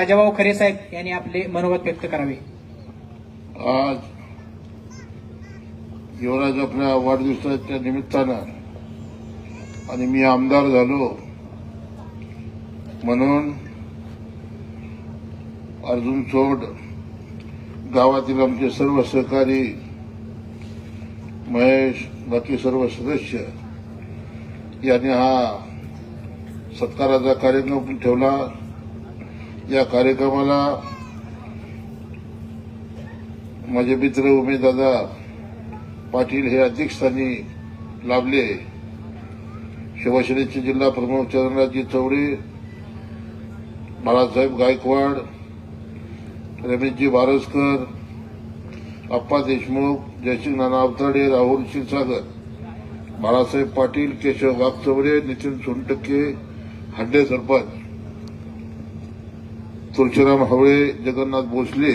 राजाभाऊ खरे साहेब यांनी आपले मनोगत व्यक्त करावे. आज युवराज आपल्या वाढदिवसाच्या निमित्तानं आणि मी आमदार झालो म्हणून अर्जुन चोड गावातील आमचे सर्व सहकारी महेश बाकी सर्व सदस्य यांनी हा सत्काराचा कार्यक्रम ठेवला. या कार्यक्रमाला माझे मित्र उमेददादा पाटील हे अध्यक्षस्थानी लाभले. शिवसेनेचे जिल्हा प्रमुख चंद्रराजी चौडे बाळासाहेब गायकवाड रमेशजी बारसकर अप्पा देशमुख जयसिंग नाना अवताडे राहुल क्षीरसागर बाळासाहेब पाटील केशव वागचौडे नितीन सोनटक्के हड्डे सरपंच. तुळशीराम हवळे जगन्नाथ भोसले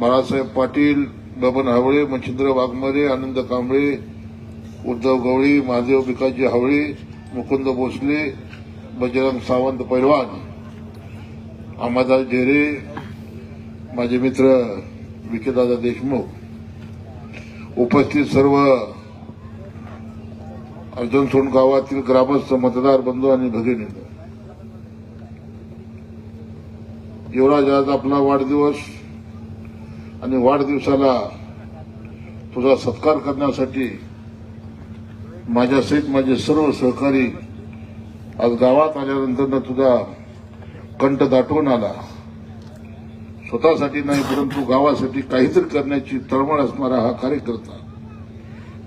बाळासाहेब पाटील बबन हावळे मच्छिंद्र वाघमारे आनंद कांबळे उद्धव गवळी महादेव भिकाजी हावळे मुकुंद भोसले बजरंग सावंत पैलवान अमादास ढेरे माझे मित्र विकेदादा देशमुख. उपस्थित सर्व अर्जुनसोंड गावातील ग्रामस्थ मतदार बंधू आणि भगिनी युवराज आज आपला वाढदिवस आणि वाढदिवसाला तुझा सत्कार करण्यासाठी माझ्यासहित माझे सर्व सहकारी आज गावात आल्यानंतर तुझा कंठ दाटवून आला. स्वतःसाठी नाही परंतु गावासाठी काहीतरी करण्याची तळमळ असणारा हा कार्यकर्ता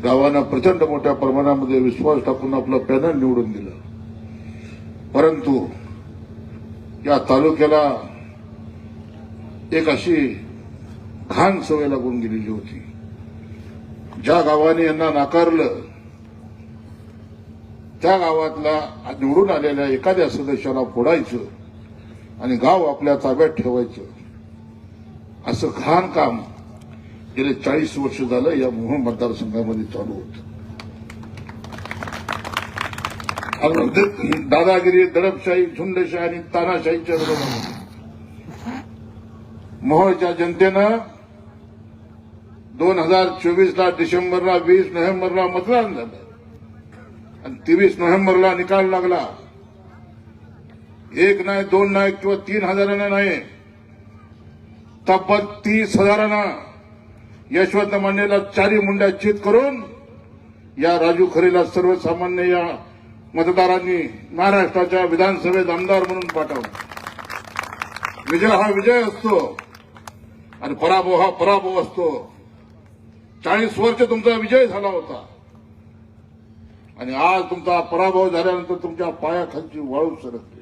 गावांना प्रचंड मोठ्या प्रमाणामध्ये विश्वास टाकून आपलं पॅनल निवडून दिलं. परंतु या तालुक्याला एक अशी घाण सवय लागून गेलेली होती. ज्या गावाने यांना नाकारलं त्या गावातला निवडून आलेल्या एखाद्या सदस्याला फोडायचं आणि गाव आपल्या ताब्यात ठेवायचं असं घाण काम गेले चाळीस वर्ष झालं या मोहन मतदारसंघामध्ये चालू होतं. दादागिरी दडपशाही झुंडशाही आणि तानाशाहीच्या विरोधामध्ये. मोहोळच्या जनतेनं दोन हजार चोवीसला डिसेंबरला वीस नोव्हेंबरला मतदान झालं. आणि तेवीस नोव्हेंबरला निकाल लागला. एक नाही दोन नाही किंवा तीन हजारांना नाही. तब्बल तीस हजारांना यशवंत मांडेला चारी मुंड्या चित करून या राजू खरेला सर्वसामान्य या मतदारांनी महाराष्ट्राच्या विधानसभेत आमदार म्हणून पाठवलं. विजय हा विजय असतो. आणि पराभव हा पराभव असतो. चाळीस वर्ष तुमचा विजय झाला होता. आणि आज तुमचा पराभव झाल्यानंतर तुमच्या पायाखालची वाळू सरकली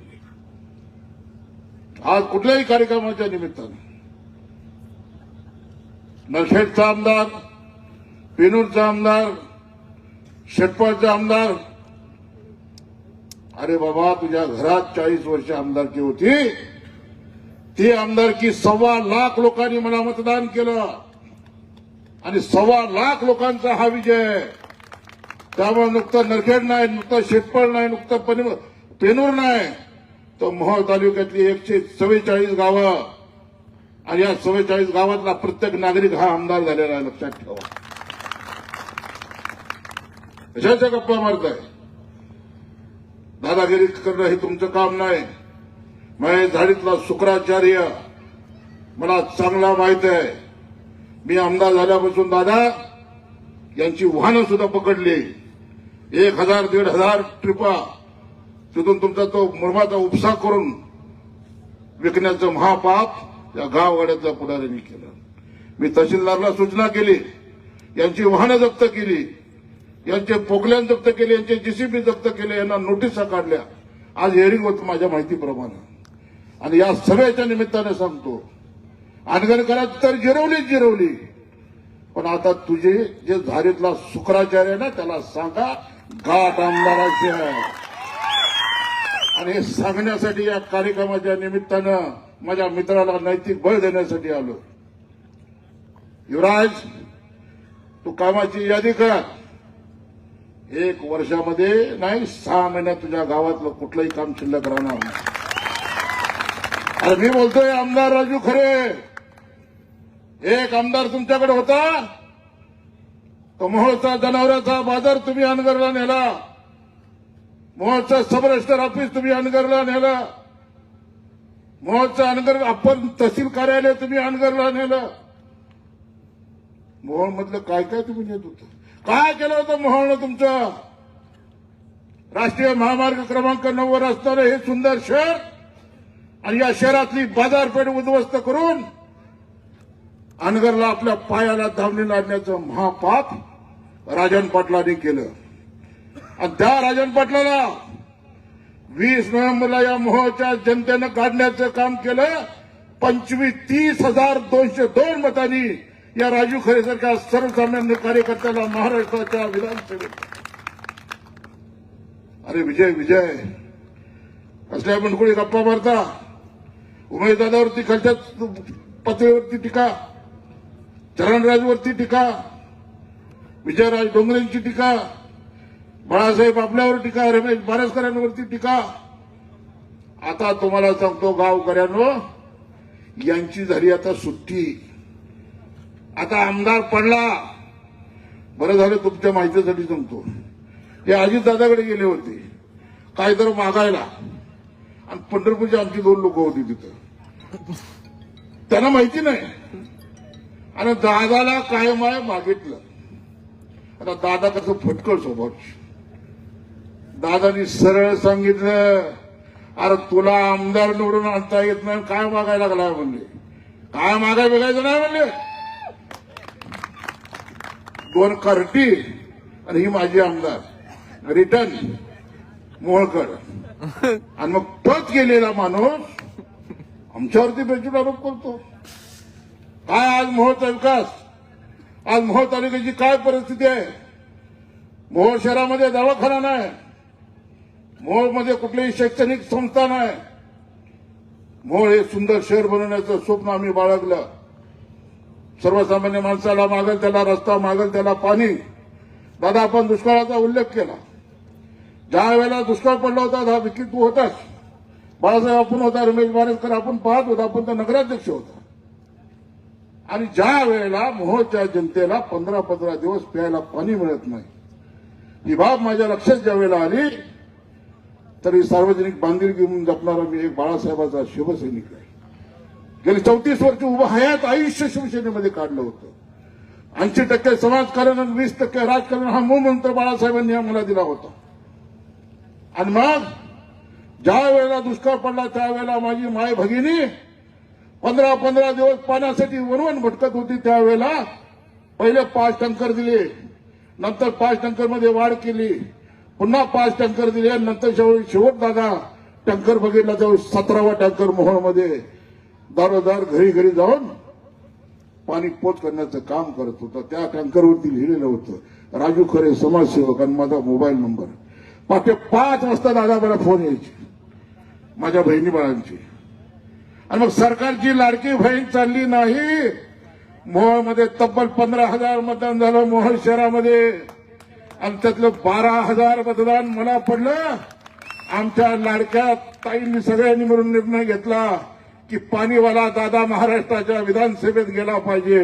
आज कुठल्याही कार्यक्रमाच्या निमित्ताने. नरखेडचा आमदार पेनूरचा आमदार शेटपाळचा आमदार. अरे बाबा तुझ्या घरात चाळीस वर्ष आमदारकी होती. ती आमदारकी सव्वा लाख लोकांनी मला मतदान केलं. आणि सव्वा लाख लोकांचा हा विजय. त्यामुळे नुकतं नरखेड नाही नुकतं शेतपळ नाही नुकतं पनि- पेनूर नाही. तर मोहोळ तालुक्यातली एकशे चव्वेचाळीस गावं. आणि या चव्वेचाळीस गावातला प्रत्येक नागरिक हा आमदार झालेला आहे लक्षात ठेवा. कशाच्या गप्पा मारताय. दादागिरी करणं हे तुमचं काम नाही. महेश झाडीतला शुक्राचार्य. मला चांगला माहीत आहे. मी आमदार झाल्यापासून दादा यांची वाहनं सुद्धा पकडली. एक हजार दीड हजार ट्रिपा तिथून तुमचा तो मुरमाचा उपसा करून विकण्याचं महापाप या गावगाड्याचा पुढाऱ्यांनी केलं. मी तहसीलदारला सूचना केली. यांची वाहनं जप्त केली. यांचे पोकल्यान जप्त केले यांचे जीसीबी जप्त केले यांना नोटिसा काढल्या. आज हिअरिंग होतं माझ्या माहितीप्रमाणे. आणि या सगळ्याच्या निमित्ताने सांगतो. अनगणकरात तर जिरवलीच जिरवली. पण आता तुझे जे झारीतला शुक्राचार्य आहे ना त्याला सांगा गाठ आमदाराचे आणि हे सांगण्यासाठी या कार्यक्रमाच्या निमित्तानं माझ्या मित्राला नैतिक बळ देण्यासाठी आलो. युवराज तू कामाची यादी कर. एक वर्षामध्ये नाही सहा महिन्यात तुझ्या गावातलं कुठलंही काम शिल्लक राहणार नाही. अरे मी बोलतोय आमदार राजू खरे. एक आमदार तुमच्याकडे होता? तो मोहोळचा जनावरांचा बाजार तुम्ही अनगरला नेला. मोहोळचं सब रजिस्टर ऑफिस तुम्ही अनगरला नेला. मोहोळचं अनगर आपण तहसील कार्यालय तुम्ही अनगरला नेलं. मोहोळ मधलं काय काय तुम्ही नेत होत? काय केलं होतं मोहोळनं तुमचं? राष्ट्रीय महामार्ग क्रमांक नव्वद असताना असणारं हे सुंदर शहर आणि या शहरातली बाजारपेठ उद्ध्वस्त करून अनगरला आपल्या पायाला धावणी लादण्याचं महापाप राजन पाटलांनी केलं. आणि त्या राजन पाटलाला वीस नोव्हेंबरला या मोहच्या जनतेनं काढण्याचं काम केलं. पंचवीस तीस हजार दोनशे दोन मतांनी या राजू खरे सारख्या सर्वसामान्य कार्यकर्त्याला महाराष्ट्राच्या विधानसभेत. अरे विजय विजय. कसल्या पण गप्पा मारता. उमेदवारावरती खालच्या पातळीवरती टीका चरणराजवरती टीका विजयराज डोंगरेंची टीका बाळासाहेब आपल्यावर टीका रमेश बारसकरांवरती टीका. आता तुम्हाला सांगतो गावकऱ्यांनो यांची झाली आता सुट्टी. आता आमदार पडला. बरं झालं तुमच्या माहितीसाठी सांगतो. हे अजितदादाकडे गेले होते. काय तर मागायला. आणि पंढरपूरची आमची दोन लोक होती तिथं. त्यांना माहिती नाही. आणि दादाला काय माय मागितलं. आता दादा कसं फटकळ स्वभाव दादानी सरळ सांगितलं अरे तुला आमदार निवडून आणता येत नाही काय मागायला लागलाय म्हणले? काय मागाय बघायचं नाही म्हणले. दोन करटी आणि ही माझी आमदार. रिटर्न मोहळकर आणि मग तोच गेलेला माणूस आमच्यावरती बेचूट आरोप करतो. काय आज मोहोळचा विकास? आज मोहोळ तालुक्याची काय परिस्थिती आहे? मोहोळ शहरामध्ये दवाखाना नाही. मोहोळमध्ये कुठलीही शैक्षणिक संस्था नाही. मोहोळ हे सुंदर शहर बनवण्याचं स्वप्न आम्ही बाळगलं. सर्वसामान्य माणसाला मागल त्याला रस्ता मागल त्याला पाणी. दादा आपण दुष्काळाचा उल्लेख केला. ज्या वेळेला दुष्काळ पडला होता दहा विकी तू होताच बाळासाहेब आपण होता रमेश बारेकर आपण पाहत होता आपण तर नगराध्यक्ष होता. आणि ज्या वेळेला मोहोळच्या जनतेला पंधरा पंधरा दिवस प्यायला पाणी मिळत नाही. ही बाब माझ्या लक्षात ज्या वेळेला आली तरी सार्वजनिक बांधिलकी म्हणून जपणारा मी एक बाळासाहेबाचा शिवसैनिक आहे. गेली चौतीस वर्ष उभं हयात आयुष्य शिवसेनेमध्ये काढलं होतं. ऐंशी टक्के समाजकारण आणि वीस टक्के राजकारण हा मूळ मंत्र बाळासाहेबांनी आम्हाला दिला होता. आणि मग ज्या वेळेला दुष्काळ पडला त्यावेळेला माझी माय भगिनी पंधरा पंधरा दिवस पाण्यासाठी वरवण भटकत होती त्यावेळेला पहिले पाच टँकर दिले नंतर पाच टँकरमध्ये वाढ केली पुन्हा पाच टँकर दिले आणि नंतर शेवट दादा टँकर बघितला त्यावेळी सतरावा टँकर मोहोळमध्ये. दारोदार घरी घरी जाऊन पाणी पोच करण्याचं काम करत होता. त्या टँकरवरती लिहिलेलं होतं राजू खरे समाजसेवक आणि माझा मोबाईल नंबर. पहाटे पाच वाजता दादा मला फोन यायचे. माझ्या बहिणी बाळांची. आणि मग सरकारची लाडकी बहीण चालली नाही. मोहळमध्ये तब्बल पंधरा हजार मतदान झालं मोहळ शहरामध्ये. आणि त्यातलं बारा हजार मतदान मला पडलं. आमच्या लाडक्या ताईंनी सगळ्यांनी मिळून निर्णय घेतला की पाणीवाला दादा महाराष्ट्राच्या विधानसभेत गेला पाहिजे.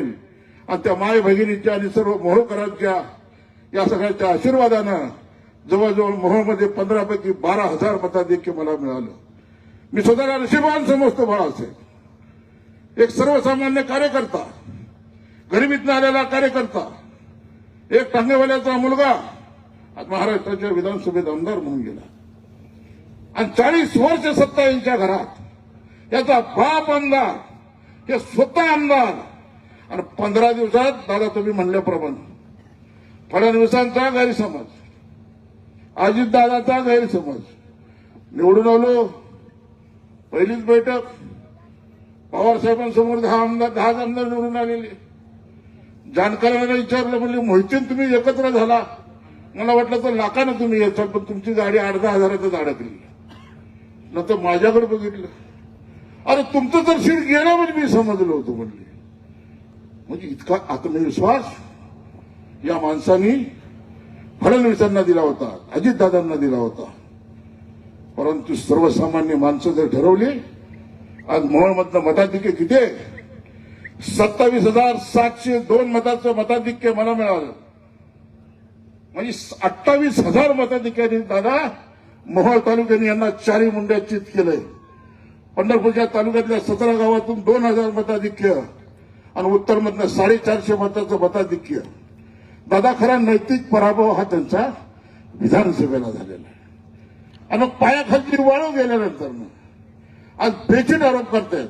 आणि त्या माय भगिनीच्या आणि सर्व मोहोळकरांच्या या सगळ्यांच्या आशीर्वादानं जवळजवळ मोहोळमध्ये पंधरापैकी बारा हजार मताधिक्य मला मिळालं. मी स्वतःला नशिबान समजतो बाळासाहेब. एक सर्वसामान्य कार्यकर्ता गरिबीतनं आलेला कार्यकर्ता एक टांगेवाल्याचा मुलगा महाराष्ट्राच्या विधानसभेत आमदार म्हणून गेला. आणि चाळीस वर्ष सत्ता यांच्या घरात याचा बाप आमदार हे स्वतः आमदार आणि पंधरा दिवसात दादा तुम्ही म्हणल्याप्रमाणे फडणवीसांचा गैरसमज. अजितदादाचा गैरसमज. निवडून आलो. पहिलीच बैठक. पवारसाहेबांसमोर दहा आमदार दहा आमदार निवडून आलेले. जाणकारांना विचारलं म्हणजे मोहितीन तुम्ही एकत्र झाला. मला वाटलं तर लाखानं तुम्ही याच्यात पण तुमची गाडी अर्धा हजारातच अडकली. नंतर माझ्याकडे बघितलं. अरे तुमचं तर सीट गेलं म्हणजे मी समजलो होतो म्हणले. म्हणजे इतका आत्मविश्वास या माणसानी फडणवीसांना दिला होता अजितदादांना दिला होता. परंतु सर्वसामान्य माणसं जर ठरवली आज मोहोळमधलं मताधिक्य किती आहे सत्तावीस हजार सातशे दोन मताचं मताधिक्य मला मिळालं. म्हणजे अठ्ठावीस हजार मताधिकारी दादा मोहोळ तालुक्याने यांना चारी मुंड्या चित केलंय. पंढरपूरच्या तालुक्यातल्या सतरा गावातून दोन हजार मताधिक्य आणि उत्तरमधनं साडेचारशे मताचं मताधिक्य. दादा खरा नैतिक पराभव हा त्यांचा विधानसभेला झालेला आहे. आणि पायाखाली वाळू गेल्यानंतर आज बेचिट आरोप करतायत.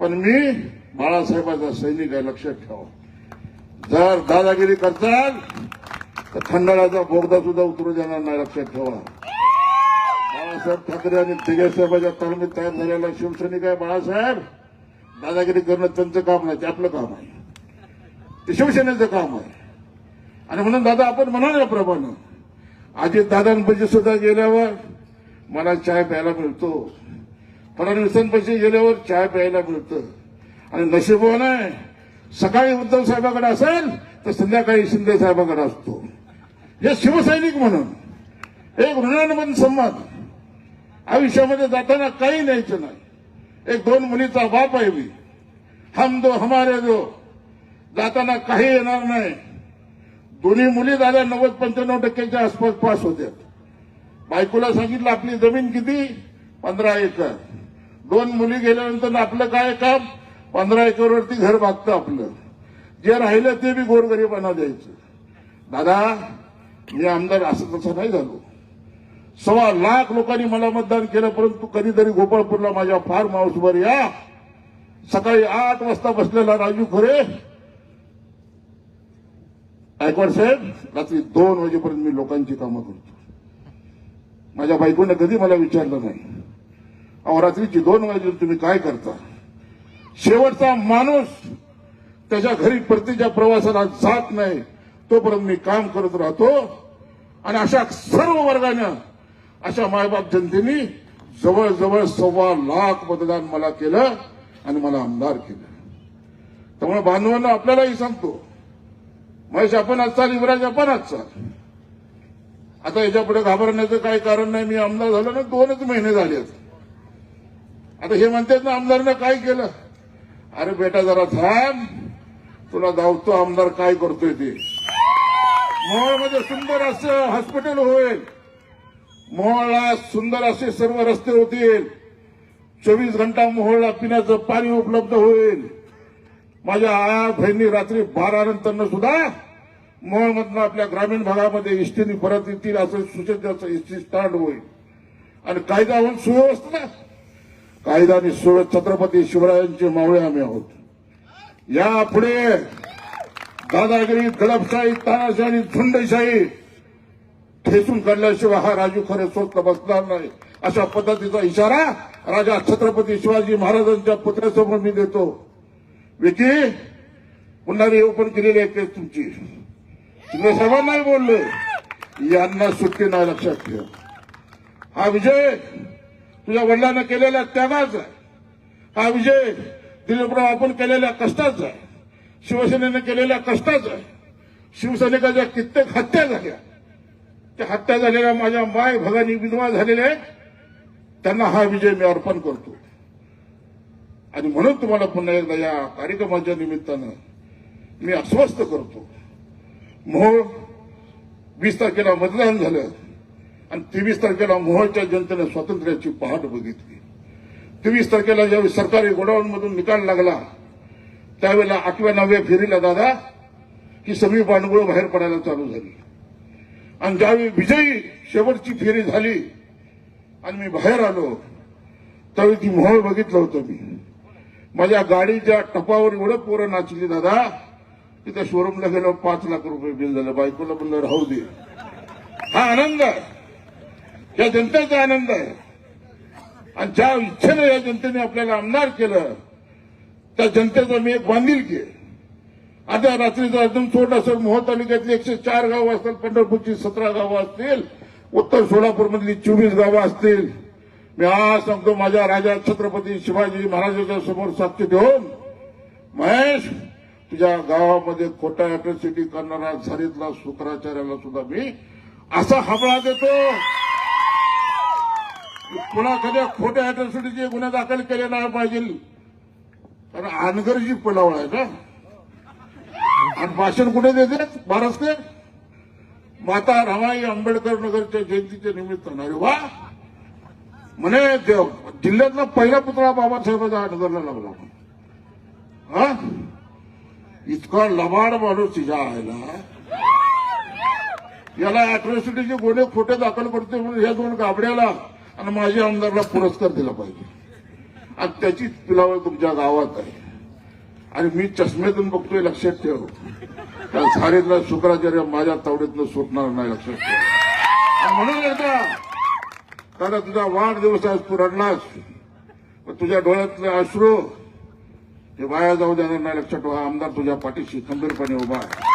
पण मी बाळासाहेबाचा सैनिक आहे लक्षात ठेवा. जर दादागिरी करताल तर खंडाळाचा बोगदा सुद्धा उतरू देणार नाही लक्षात ठेवा. बाळासाहेब ठाकरे आणि दिगेसाहेबाच्या तालमीत तयार झालेला शिवसैनिक आहे बाळासाहेब. दादागिरी करणं त्यांचं काम नाही ते आपलं काम आहे. ते शिवसेनेचं काम आहे. आणि म्हणून दादा आपण म्हणाल्याप्रमाणे अजित दादांपाशी सुद्धा गेल्यावर मला चाय प्यायला मिळतो. फडणवीसांपैकी गेल्यावर चाय प्यायला मिळतं. आणि नशिबवान आहे सकाळी उद्धव साहेबाकडे असेल तर संध्याकाळी शिंदे साहेबाकडे असतो. हे शिवसैनिक म्हणून. एक ऋणानुबंध संवाद. आयुष्यामध्ये जाताना काही न्यायचं नाही. एक दोन मुलीचा बाप आहे मी. हम दो हमारे दो. जाताना काही येणार नाही. दोन्ही मुली झाल्या नव्वद पंच्याण्णव टक्क्याच्या आसपास पास होत्या बायकोला सांगितलं आपली जमीन किती? पंधरा एकर. दोन मुली गेल्यानंतर आपलं काय काम? पंधरा एकरवरती घर बागतं आपलं. जे राहिलं ते बी गोरगरीबांना द्यायचं. दादा मी आमदार असं तसं नाही झालो. सव्वा लाख लोकांनी मला मतदान केलं परंतु कधीतरी गोपाळपूरला माझ्या फार्म हाऊसवर या. सकाळी आठ वाजता बसलेला राजू खरे गायकवाड साहेब रात्री दोन वाजेपर्यंत मी लोकांची कामं करतो. माझ्या बायकोनं कधी मला विचारलं नाही. अहो रात्रीची दोन वाजे तुम्ही काय करता? शेवटचा माणूस त्याच्या घरी परतीच्या प्रवासाला जात नाही तोपर्यंत मी काम करत राहतो. आणि अशा सर्व वर्गानं अशा मायबाप जनतेने जवळजवळ सव्वा लाख मतदान मला केलं आणि मला आमदार केलं. त्यामुळे बांधवांना आपल्यालाही सांगतो महेश आपण आजचा युवराज आपण आजचा आता याच्यापुढे घाबरण्याचं काही कारण नाही. मी आमदार झालो ना दोनच महिने झाले आता. हे म्हणतात ना आमदारनं काय केलं? अरे बेटा जरा थांब. तुला धावतो आमदार काय करतोय ते. मोहळमध्ये सुंदर असं हॉस्पिटल होईल. मोहळला सुंदर असे सर्व रस्ते होतील. चोवीस घंटा मोहळला पिण्याचं पाणी उपलब्ध होईल. माझ्या आया बहिणी रात्री बारा नंतर सुद्धा मोहोळमधनं आपल्या ग्रामीण भागामध्ये इष्टीने परत येतील असं सुसज्ज इष्टी स्टार्ट होईल. आणि कायदा होऊन सुव्यवस्था कायदा आणि सुव्यवस्था. छत्रपती शिवरायांचे मावळे आम्ही आहोत. यापुढे दादागिरी गडपशाही तानाशाही आणि झुंडशाही ठेचून काढल्याशिवाय हा राजू खरे स्वस्त बसणार नाही. अशा पद्धतीचा इशारा राजा छत्रपती शिवाजी महाराजांच्या पुतळ्यासमोर मी देतो. विकी पुन्हा ओपन केलेली आहे केस तुमची. शिंदे साहेबांनाही बोलले यांना सुट्टी नाही लक्षात ठेव. हा विजय तुझ्या वडिलांना केलेल्या त्यागाचा आहे. हा विजय दिलीपराव आपण केलेल्या कष्टाचा आहे. शिवसेनेनं केलेल्या कष्टाचा आहे. शिवसैनिकाच्या कित्येक हत्या झाल्या. त्या हत्या झालेल्या माझ्या माय भगानी विधवा झालेल्या आहेत. त्यांना हा विजय मी अर्पण करतो. आणि म्हणून तुम्हाला पुन्हा एकदा या कार्यक्रमाच्या निमित्तानं मी अस्वस्थ करतो. मोहोळ वीस तारखेला मतदान झालं आणि तेवीस तारखेला मोहोळच्या जनतेने स्वातंत्र्याची पहाट बघितली. तेवीस तारखेला ज्यावेळी सरकारी गोडाऊनमधून निकाल लागला त्यावेळेला आठव्या नवव्या फेरीला दादा ही सगळी बांडगुळं बाहेर पडायला चालू झाली. आणि ज्यावेळी विजयी शेवटची फेरी झाली आणि मी बाहेर आलो त्यावेळी ती मोहोळ बघितलं होतं मी. माझ्या गाडीच्या टपावर एवढं पोरं नाचली दादा तिथं शोरूमला गेलो पाच लाख रुपये बिल झालं बायकोला म्हणलं राहू दे. हा आनंद आहे. या जनतेचा आनंद आहे. आणि ज्या इच्छेनं या जनतेने आपल्याला आमदार केलं त्या जनतेचा मी एक बांधिलकी आहे. आता रात्रीचा एकदम छोट असेल मोह तालुक्यातली एकशे चार गावं असतील पंढरपूरची सतरा गावं असतील उत्तर सोलापूरमधली चोवीस गावं असतील मी आज सांगतो माझ्या राजा छत्रपती शिवाजी महाराजांच्या समोर साक्ष देऊन महेश तुझ्या गावामध्ये खोटा अॅट्रॉसिटी करणारा झरीतला शुक्राचार्याला सुद्धा मी असा हबळा देतो. पुन्हा कधी खोट्या अॅट्रॉसिटीचे गुन्हे दाखल केले नाही पाहिजे. कारण अनगरजी पलावळ आहे ना आणि भाषण कुठे देते? महाराष्ट्र माता रमाई आंबेडकर नगरच्या जयंतीच्या निमित्तानं. अरे वा! म्हणे देव जिल्ह्यातला पहिला पुतळा बाबासाहेबांचा अनगरला लागला. हा? इतका लबाड माणूस तिच्या आयला याला अॅट्रॉसिटीचे गुन्हे खोटे दाखल करते म्हणून या दोन गाबड्याला आणि माझ्या आमदारला पुरस्कार दिला पाहिजे. आणि त्याचीच पिलावळ तुमच्या गावात आहे. आणि मी चष्मेतून बघतोय लक्षात ठेव. त्या झाडीतला शुक्राचार्य माझ्या तावडीतनं सुटणार नाही लक्षात ठेव. म्हणून एकदा दादा तुझा वाढदिवस आज तू रडलास पण तुझ्या डोळ्यातले अश्रू ते वाया जाऊ देणार नाही लक्षात ठेवा आमदार तुझ्या पाठीशी खंबीरपणे उभा आहे.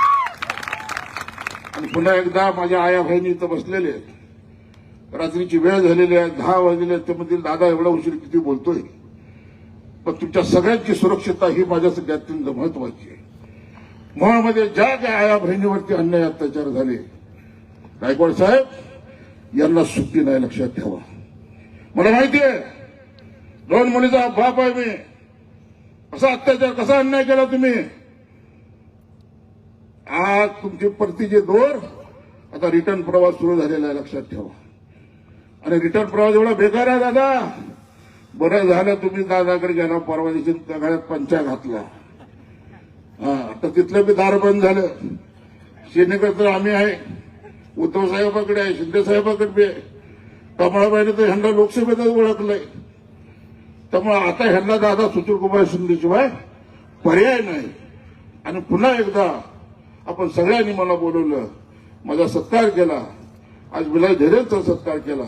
आणि पुन्हा एकदा माझ्या आया बहिणी इथं बसलेले आहेत. रात्रीची वेळ झालेली आहे दहा वाजलेले आहेत. ते म्हणतील दादा एवढा उशीर किती बोलतोय पण तुमच्या सगळ्यांची सुरक्षितता ही माझ्यासाठी अत्यंत महत्वाची आहे मोहामध्ये ज्या ज्या आया बहिणीवरती अन्याय अत्याचार झाले गायकवाड साहेब यांना सुट्टी नाही लक्षात ठेवा. मला माहितीये दोन मुलीचा बाप आहे मी. कसा अत्याचार कसा अन्याय केला तुम्ही? आज तुमचे परतीचे दोर आता रिटर्न प्रवास सुरू झालेला आहे लक्षात ठेवा. आणि रिटर्न प्रवास एवढा बेकार आहे दादा. बरं झालं तुम्ही दादाकडे गेला परवा दिवशी त्या घरात पंचा घातला. हा आता तिथलं बी दार बंद झालं. सेनेकडे तर आम्ही आहे. उद्धव साहेबाकडे आहे शिंदे साहेबाकडे बी आहे. कमळाबाईने तर ह्यांना लोकसभेतच ओळखलंय. त्यामुळे आता ह्यांना दादा सुशीलकुमार शिंदेशिवाय पर्याय नाही. आणि पुन्हा एकदा आपण सगळ्यांनी मला बोलवलं माझा सत्कार केला. आज विलास धैर्यांचा सत्कार केला.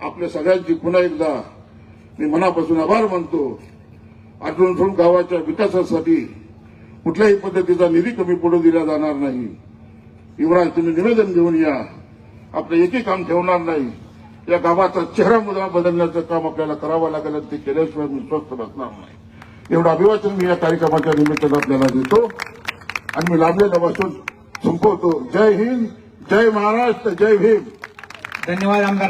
आपल्या सगळ्यांची पुन्हा एकदा मी मनापासून आभार मानतो. अर्जुनसोड गावाच्या विकासासाठी कुठल्याही पद्धतीचा निधी कमी पडू दिला जाणार नाही. युवराज तुम्ही निवेदन घेऊन या. आपलं एकही काम ठेवणार नाही. या गावाचा चेहरा मुद्रा बदलण्याचं काम आपल्याला करावं लागेल आणि ते केल्याशिवाय मी स्वस्थ बसणार नाही. एवढं अभिवाचन मी या कार्यक्रमाच्या निमित्तानं आपल्याला देतो. आणि मी लाभलेला वाचून संपवतो. जय हिंद जय महाराष्ट्र जय भीम. धन्यवाद आमदार.